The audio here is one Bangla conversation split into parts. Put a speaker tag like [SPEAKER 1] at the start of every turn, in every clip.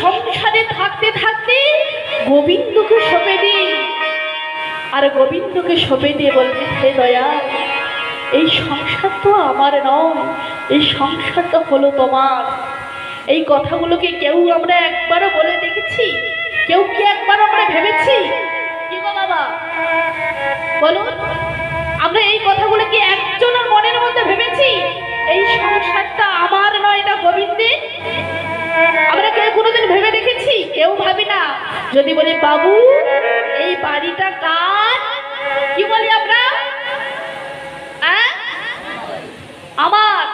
[SPEAKER 1] সংসারে থাকতে থাকতে গোবিন্দকে সঁপে দিই আর গোবিন্দকে সঁপে দিয়ে বলবে, হে দয়া এই সংসার তো আমার নয়, এই সংসারটা হলো তোমার। এই কথাগুলোকে কেউ আমরা একবারও বলে দেখেছি? কেউ কি একবার আমরা ভেবেছি? কি বাবা? বলুন। কোনোদিন ভেবে দেখেছি? কেউ ভাবি না। যদি বলি, বাবু, এই বাড়িটা কার? কি বলি আমরা? আমার।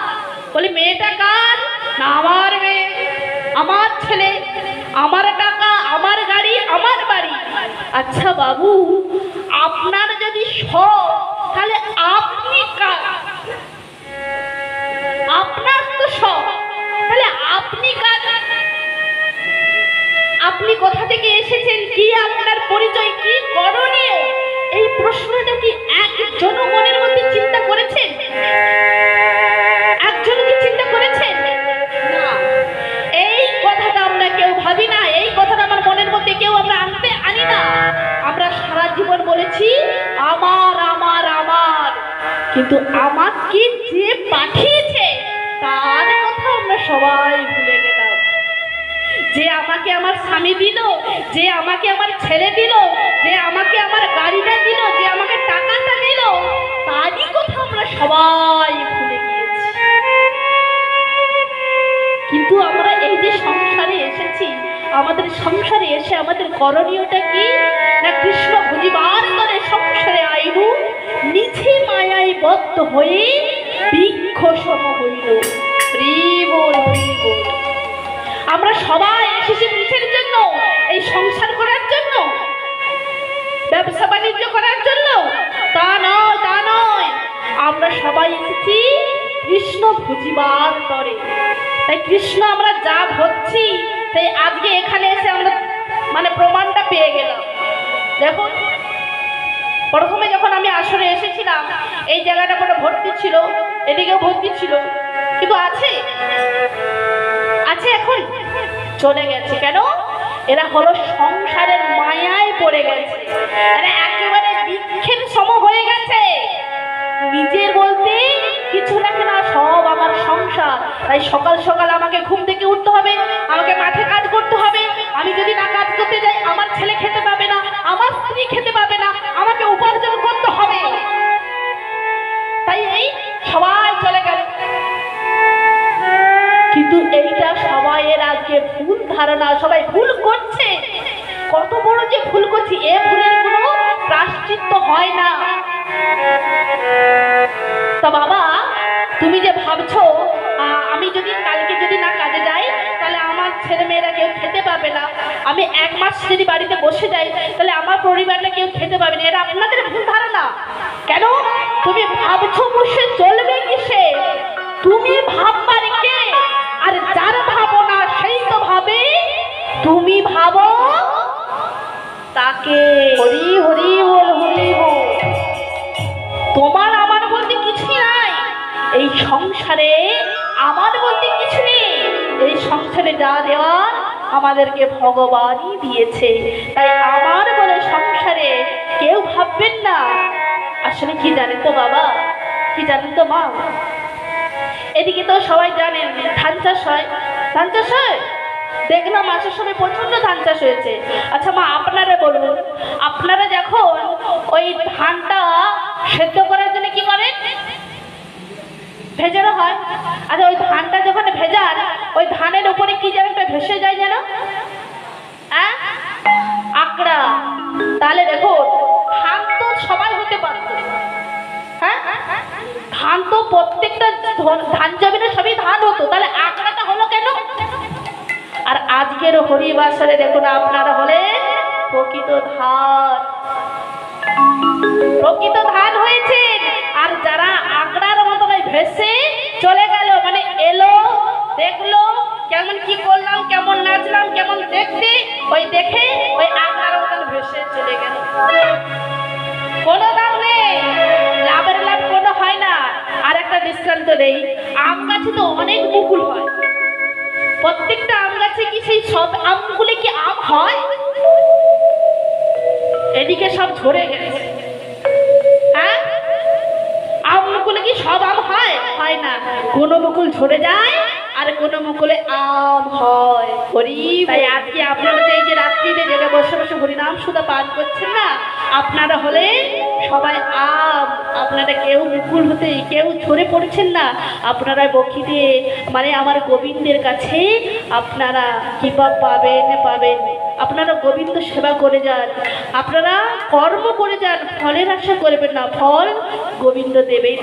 [SPEAKER 1] বলি, মেয়েটা কার? না, আমার মেয়ে। আমার ছেলে, আমার টাকা আমার গাড়ি, আমার বাড়ি। আচ্ছা বাবু, আপনার যদি সব কোথা থেকে এসেছেন? কি আপনার পরিচয়? কি করণীয়? এই প্রশ্নটা কি একজন মনের মধ্যে চিন্তা করেছেন? একজন কি চিন্তা করেছেন? না। এই কথাটা আমরা কেউ এই কথাটা আমার মনের মধ্যে কেউ আমরা আনি না। আমরা বলেছি, আমার আমার আমার। কিন্তু আমাকে যে পাঠিয়েছে, তার কথা আমরা সবাই যে আমাকে আমার স্বামী দিল, যে আমাকে আমার ছেলে দিল, যে আমাকে আমার গাড়িটা দিল, যে আমাকে টাকাটা দিল, তারই কথা আমরা সবাই কিন্তু আমরা এই যে সংসারে এসেছি, আমাদের সংসারে এসে আমাদের করণীয়টা কি? না কৃষ্ণ ভুজিবার করে সংসারে আইনু, নিচে মায়ায় বদ্ধ হয়ে বৃক্ষ সম হইল। সবাই এসেছি কিসের জন্য, এই সংসার করার জন্য, ব্যবসা বাণিজ্য করার জন্য। তা নয় তা নয়, আমরা সবাই এসেছি কৃষ্ণ ভুজিবার তরে তাই কৃষ্ণ আমরা যা হচ্ছি তাই আজকে এখানে এসে আমরা মানে প্রমাণটা পেয়ে গেলাম। দেখুন, প্রথমে যখন আমি আসরে এসেছিলাম, এই জায়গাটা পুরো ভর্তি ছিল, এদিকেও ভর্তি ছিল, কিন্তু আছে। চলে গেছে কেন? এরা হলো সংসারের মায়ায় পড়ে গেছে। এরা একেবারে বৃক্ষের সম হয়ে গেছে। নিজের বলতে কিছু রাখে না, সব আমার সংসার। তাই সকাল সকাল আমাকে ঘুম থেকে উঠতে হবে, আমাকে মাঠে কাজ করতে হবে। আমি যদি না কাজ করতে যাই, আমার ছেলে খেতে পাবে না, আমার স্ত্রী খেতে পাবে না, আমাকে উপার্জন করতে হবে। তাই এই সবাই চলে গেল। কিন্তু এইটা সবাইয়ের আজকে ভুল ধারণা, সবাই ভুল করছে। কত বড় যে ভুল করছি, এ ভুলের কোনো প্রাশ্চিত্য হয় না। তা বাবা, তুমি যে ভাবছ আমি যদি কালকে যদি না কাজে যাই, তাহলে আমার ছেলে মেয়েরা কেউ খেতে পাবে না। আমি এক মাস যদি বাড়িতে বসে যাই, তাহলে আমার পরিবারটা কেউ খেতে পাবে না। এটা আপনাদের ভুল ধারণা। কেন? তুমি ভাবছ বসে চলবে। তুমি ভাবো? তাকে হরি হরি বল হরি বল। তোমার আমার বলতে কিছুই নাই। এই সংসারে আমার বলতে কিছু নেই। এই সংসারে যা দেওয়ার আমাদেরকে ভগবানই দিয়েছে। তাই আমার বলে সংসারে কেউ ভাববেন না। আসলে কি জানেন তো বাবা? কি জানেন তো মা? এদিকে তো সবাই জানেন, ধান চাষ হয়। ধান চাষ হয়? দেখলাম মাসের সময় প্রচণ্ড ধান চাষ হয়েছে। আচ্ছা মা, আপনারা বলুন, আপনারা যখন ওই ধানটা সেদ্ধ করার জন্য কি করেন? ভেজানো হয়। আচ্ছা ওই ধানটা যখন ভেজান ওই ধানের উপরে কি যেন একটা ভেসে যায় যেন? হ্যাঁ আকড়া। তাহলে দেখো ধান তো সবাই হতে পারত। হ্যাঁ? ধান তো প্রত্যেকটা ধান জমিনে সবই ধান হতো। তাহলে কেন আর আজকের হরিবাসরে দেখুন আপনারা হলে প্রকৃত ধান। প্রকৃত ধান হয়েছে। আর যারা আকড়ার মতন ভেসে চলে গেল মানে এলো, দেখল, কেমন কি করলাম, কেমন নাচলাম, কেমন দেখতে, ওই দেখে ওই আকড়ার মতন ভেসে চলে গেল। কোনো দাম নেই, লাভের লাভ কোনো হয় না। আর একটা দৃষ্টান্ত নেই আম গাছে তো অনেক মুকুল হয়। প্রত্যেকটা আম গাছে কি সেই সব আমগুলি কি আম হয়? এদিকে সব ঝরে গেছে। হ্যাঁ? আমগুলো কি সব আম হয়? হয় না। কোনো মুকুল ঝরে যায়? আর কোনো মুকুলে আম হয় হরি তাই আজকে আপনারা যে এই যে রাত্রিতে জেগে বসে বসে হরিনাম সুদা পান করছেন না আপনারা হলে সবাই আম আপনারা কেউ মুকুল হতে কেউ ঝরে পড়ছেন না আপনারা বকিতে মানে আমার গোবিন্দের কাছে আপনারা কৃপা পাবেন পাবেন আপনারা গোবিন্দ সেবা করে যান আপনারা কর্ম করে যান ফলের আশা করবেন না ফল গোবিন্দ দেবেই দেবে।